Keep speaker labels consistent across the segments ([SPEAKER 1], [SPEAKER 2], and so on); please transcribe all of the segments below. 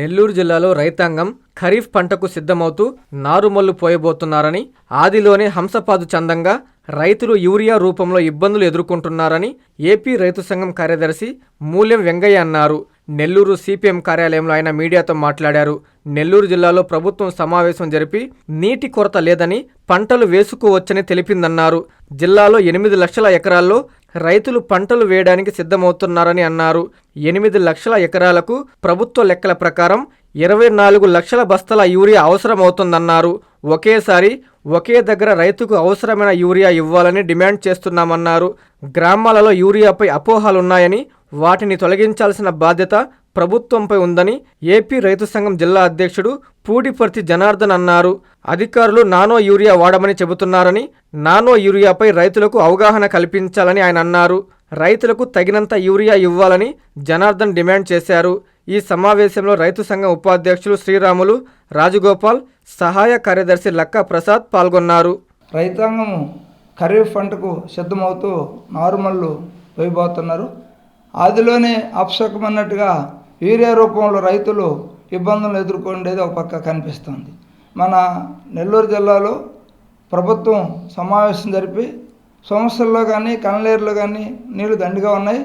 [SPEAKER 1] నెల్లూరు జిల్లాలో రైతాంగం ఖరీఫ్ పంటకు సిద్ధమవుతూ నారుమల్లు పోయబోతున్నారని ఆదిలోనే హంసపాదు చందంగా రైతులు యూరియా రూపంలో ఇబ్బందులు ఎదుర్కొంటున్నారని ఏపీ రైతు సంఘం కార్యదర్శి మూల్యం వెంగయ్య అన్నారు. నెల్లూరు సిపిఎం కార్యాలయంలో ఆయన మీడియాతో మాట్లాడారు. నెల్లూరు జిల్లాలో ప్రభుత్వం సమావేశం జరిపి నీటి కొరత లేదని పంటలు వేసుకోవచ్చని తెలిపిందన్నారు. జిల్లాలో ఎనిమిది లక్షల ఎకరాల్లో రైతులు పంటలు వేయడానికి సిద్ధమవుతున్నారని అన్నారు. ఎనిమిది లక్షల ఎకరాలకు ప్రభుత్వ లెక్కల ప్రకారం ఇరవై నాలుగు లక్షల బస్తాల యూరియా అవసరమవుతుందన్నారు. ఒకేసారి ఒకే దగ్గర రైతుకు అవసరమైన యూరియా ఇవ్వాలని డిమాండ్ చేస్తున్నామన్నారు. గ్రామాలలో యూరియాపై అపోహలున్నాయని వాటిని తొలగించాల్సిన బాధ్యత ప్రభుత్వంపై ఉందని ఏపీ రైతు సంఘం జిల్లా అధ్యక్షుడు పూడిపర్తి జనార్దన్ అన్నారు. అధికారులు నానో యూరియా వాడమని చెబుతున్నారని నానో యూరియాపై రైతులకు అవగాహన కల్పించాలని ఆయన అన్నారు. రైతులకు తగినంత యూరియా ఇవ్వాలని జనార్దన్ డిమాండ్ చేశారు. ఈ సమావేశంలో రైతు సంఘం ఉపాధ్యక్షులు శ్రీరాములు రాజగోపాల్ సహాయ కార్యదర్శి లక్కా ప్రసాద్ పాల్గొన్నారు.
[SPEAKER 2] రైతాంగము ఖరీఫ్ పంటకు సిద్ధమవుతూ నారుమల్లు వేయబోతున్నారు. ఆదిలోనే అపశకమన్నట్టుగా యూరియా రూపంలో రైతులు ఇబ్బందులు ఎదుర్కొండేది ఒక పక్క కనిపిస్తుంది. మన నెల్లూరు జిల్లాలో ప్రభుత్వం సమావేశం జరిపి సంస్థల్లో కానీ కనలేరులో కానీ నీళ్ళు దండిగా ఉన్నాయి.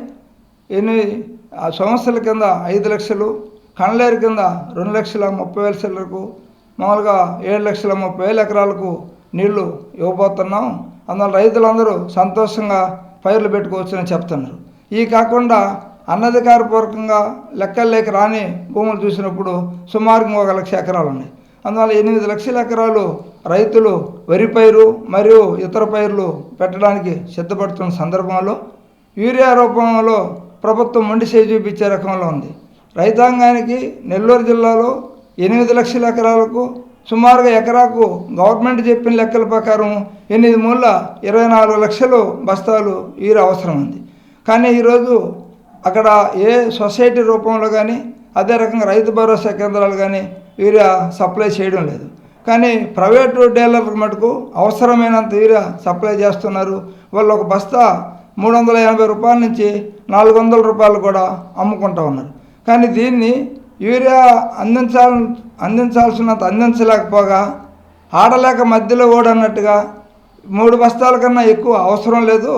[SPEAKER 2] ఎన్ని ఆ సంస్థల కింద ఐదు లక్షలు కనలేరు కింద రెండు లక్షల ముప్పై వేల సెల్లకు మామూలుగా ఏడు లక్షల ముప్పై వేల ఎకరాలకు నీళ్ళు ఇవ్వబోతున్నాం. అందువల్ల రైతులందరూ సంతోషంగా పైర్లు పెట్టుకోవచ్చని చెప్తున్నారు. ఈ కాకుండా అనధికారపూర్వకంగా లేక రాని భూములు చూసినప్పుడు సుమారుగా ఒక లక్ష ఎకరాలు ఉన్నాయి. అందువల్ల ఎనిమిది లక్షల ఎకరాలు రైతులు వరి పైరు మరియు ఇతర పైర్లు పెట్టడానికి సిద్ధపడుతున్న సందర్భంలో యూరియా రూపంలో ప్రభుత్వం మొండి చేయి చూపించే రకంలో ఉంది. రైతాంగానికి నెల్లూరు జిల్లాలో ఎనిమిది లక్షల ఎకరాలకు సుమారుగా ఎకరాకు గవర్నమెంట్ చెప్పిన లెక్కల ప్రకారం ఎనిమిది మూల ఇరవై నాలుగు లక్షలు బస్తాలు వీరు అవసరం ఉంది. కానీ ఈరోజు అక్కడ ఏ సొసైటీ రూపంలో కానీ అదే రకంగా రైతు భరోసా కేంద్రాలు కానీ యూరియా సప్లై చేయడం లేదు. కానీ ప్రైవేటు డీలర్లకు మటుకు అవసరమైనంత యూరియా సప్లై చేస్తున్నారు. వాళ్ళు ఒక బస్తా మూడు వందల ఎనభై రూపాయల నుంచి నాలుగు వందల రూపాయలు కూడా అమ్ముకుంటూ ఉన్నారు. కానీ దీన్ని యూరియా అందించాల అందించాల్సినంత అందించలేకపోగా ఆడలేక మధ్యలో ఓడన్నట్టుగా మూడు బస్తాల కన్నా ఎక్కువ అవసరం లేదు.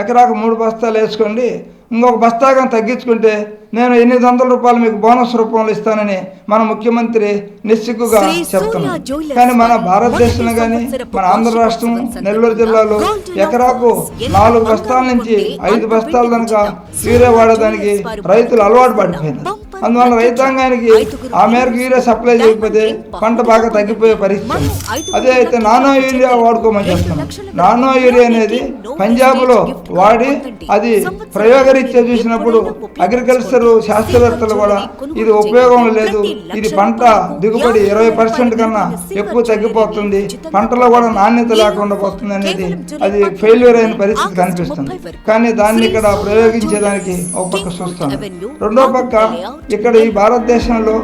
[SPEAKER 2] ఎకరాకు మూడు బస్తాలు వేసుకోండి. ఇంకొక బస్తా కానీ తగ్గించుకుంటే నేను ఎనిమిది వందల రూపాయలు మీకు బోనస్ రూపంలో ఇస్తానని మన ముఖ్యమంత్రి నిస్సిగ్గుగా చెప్తున్నారు
[SPEAKER 3] జ్యువెలర్స్
[SPEAKER 2] కానీ మన భారతదేశంలో కానీ మన ఆంధ్ర రాష్ట్రం నెల్లూరు జిల్లాలో ఎకరాకు నాలుగు బస్తాల నుంచి ఐదు బస్తాల కనుక. యూరియా వాడడానికి రైతులు అలవాటు పడిపోయినారు అందువల్ల రైతాంగానికి ఆ మేరకు యూరియా సప్లై చేయకపోతే పంట బాగా తగ్గిపోయే. పరిస్థితి అదే అయితే నానో యూరియా వాడుకోమని చెప్తున్నాం నానో యూరియా అనేది పంజాబ్లో వాడి. అది ప్రయోగరీత్యా చూసినప్పుడు అగ్రికల్చర్. శాస్త్రవేత్తలు కూడా ఇది. ఉపయోగం లేదు ఇది పంట దిగుబడి ఇరవై పర్సెంట్ కన్నా ఎక్కువ తగ్గిపోతుంది పంటలో కూడా. నాణ్యత లేకుండా పోతుంది అనేది అది ఫెయిల్యూర్ అయిన పరిస్థితి కనిపిస్తుంది. కానీ దాన్ని ఇక్కడ ప్రయోగించేదానికి ఒక పక్క చూస్తాం రెండో పక్క ఇక్కడ ఈ భారతదేశంలో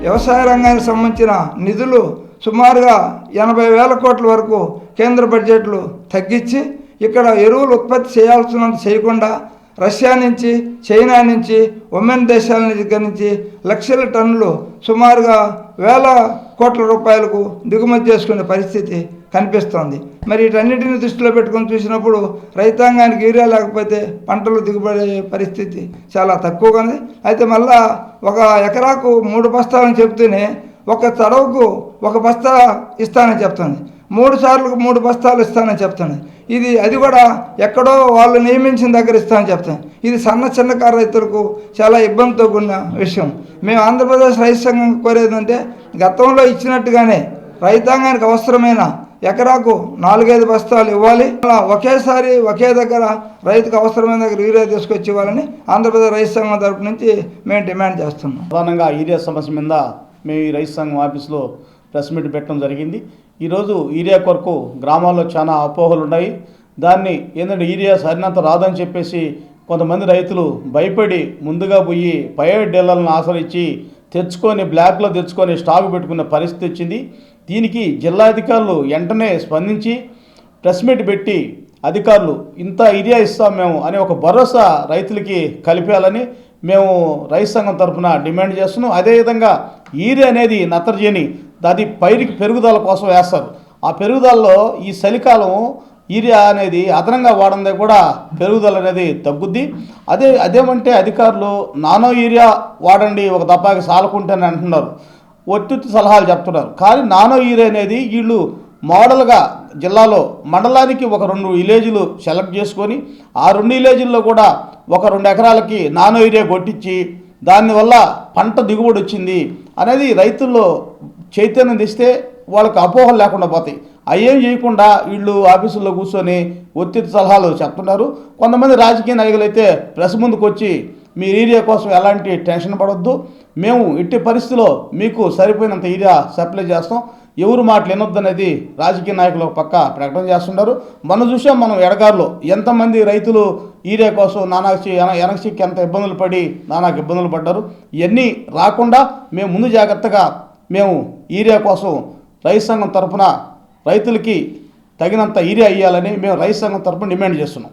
[SPEAKER 2] వ్యవసాయ రంగానికి సంబంధించిన నిధులు సుమారుగా ఎనభై వేల కోట్ల వరకు కేంద్ర బడ్జెట్లు తగ్గించి ఇక్కడ ఎరువులు ఉత్పత్తి చేయాల్సినంత చేయకుండా రష్యా నుంచి చైనా నుంచి ఒమెన్ దేశాల దగ్గర నుంచి లక్షల టన్నులు సుమారుగా వేల కోట్ల రూపాయలకు దిగుమతి చేసుకునే పరిస్థితి కనిపిస్తోంది. మరి వీటన్నిటిని దృష్టిలో పెట్టుకొని చూసినప్పుడు రైతాంగానికి ఏరియా లేకపోతే పంటలు దిగుబడి పరిస్థితి చాలా తక్కువగా ఉంది. అయితే మళ్ళా ఒక ఎకరాకు మూడు బస్తాలని చెప్తూనే ఒక తడవకు ఒక బస్తా ఇస్తానని చెప్తుంది. మూడు సార్లు మూడు బస్తాలు ఇస్తానని చెప్తుంది. ఇది అది కూడా ఎక్కడో వాళ్ళు నియమించిన దగ్గర ఇస్తానని చెప్తాను ఇది సన్న చిన్నకారు రైతులకు చాలా ఇబ్బందితో కూడిన విషయం. మేము ఆంధ్రప్రదేశ్ రైతు సంఘం కోరేదంటే గతంలో ఇచ్చినట్టుగానే రైతాంగానికి అవసరమైన ఎకరాకు నాలుగైదు బస్తాలు ఇవ్వాలి. అలా ఒకేసారి ఒకే దగ్గర రైతుకు అవసరమైన దగ్గర యూరియా తీసుకొచ్చి ఇవ్వాలని ఆంధ్రప్రదేశ్ రైతు సంఘం తరపు నుంచి మేము డిమాండ్ చేస్తున్నాం.
[SPEAKER 4] ప్రధానంగా యూరియా సమస్య మీద మేము ఈ రైతు సంఘం ఆఫీస్లో ప్రెస్ మీట్ పెట్టడం జరిగింది. ఈరోజు యూరియా కొరకు గ్రామాల్లో చాలా అపోహలు ఉన్నాయి. దాన్ని ఏంటంటే యూరియా సరినంత రాదని చెప్పేసి కొంతమంది రైతులు భయపడి ముందుగా పోయి ప్రైవేట్ డీలర్లను ఆశ్రయించి తెచ్చుకొని బ్లాక్లో తెచ్చుకొని స్టాక్ పెట్టుకునే పరిస్థితి వచ్చింది. దీనికి జిల్లా అధికారులు వెంటనే స్పందించి ప్రెస్ మీట్ పెట్టి అధికారులు ఇంత ఏరియా ఇస్తాం మేము అనే ఒక భరోసా రైతులకి కలిపేయాలని మేము రైతు సంఘం తరఫున డిమాండ్ చేస్తున్నాం. అదేవిధంగా ఈరి అనేది నత్రజని అది పైరికి పెరుగుదల కోసం వేస్తారు. ఆ పెరుగుదలలో ఈ చలికాలం ఈరియా అనేది అదనంగా వాడందే కూడా పెరుగుదల అనేది తగ్గుద్ది. అదే అదేమంటే అధికారులు నానో ఈరియా వాడండి ఒక దప్పాకి సాలకుంటేనే అంటున్నారు. ఒత్తిడి సలహాలు చెప్తున్నారు. కానీ నానో యూరియా అనేది వీళ్ళు మోడల్గా జిల్లాలో మండలానికి ఒక రెండు విలేజ్లు సెలెక్ట్ చేసుకొని ఆ రెండు విలేజ్ల్లో కూడా ఒక రెండు ఎకరాలకి నానో యూరియా కొట్టించి దానివల్ల పంట దిగుబడి వచ్చింది అనేది రైతుల్లో చైతన్యం తెస్తే వాళ్ళకి అపోహలు లేకుండా పోతాయి. అయ్యేం చేయకుండా వీళ్ళు ఆఫీసుల్లో కూర్చొని ఒత్తిడి సలహాలు చెప్తున్నారు. కొంతమంది రాజకీయ నాయకులు అయితే ప్రెస్ ముందుకు వచ్చి మీ ఏరియా కోసం ఎలాంటి టెన్షన్ పడవద్దు మేము ఇట్టి పరిస్థితిలో మీకు సరిపోయినంత ఏరియా సప్లై చేస్తాం. ఎవరు మాటలు వినొద్దు అనేది రాజకీయ నాయకులు ఒక పక్క ప్రకటన చేస్తున్నారు మనం చూసాం మనం ఎడగారులో ఎంతమంది రైతులు ఈరియా కోసం నానాక్షి ఎనక్షికి ఎంత ఇబ్బందులు పడి నానాకు ఇబ్బందులు పడ్డారు. ఇవన్నీ రాకుండా మేము ముందు జాగ్రత్తగా మేము ఈరియా కోసం రైతు సంఘం తరఫున రైతులకి తగినంత ఈరియా ఇవ్వాలని మేము రైతు సంఘం తరఫున డిమాండ్ చేస్తున్నాం.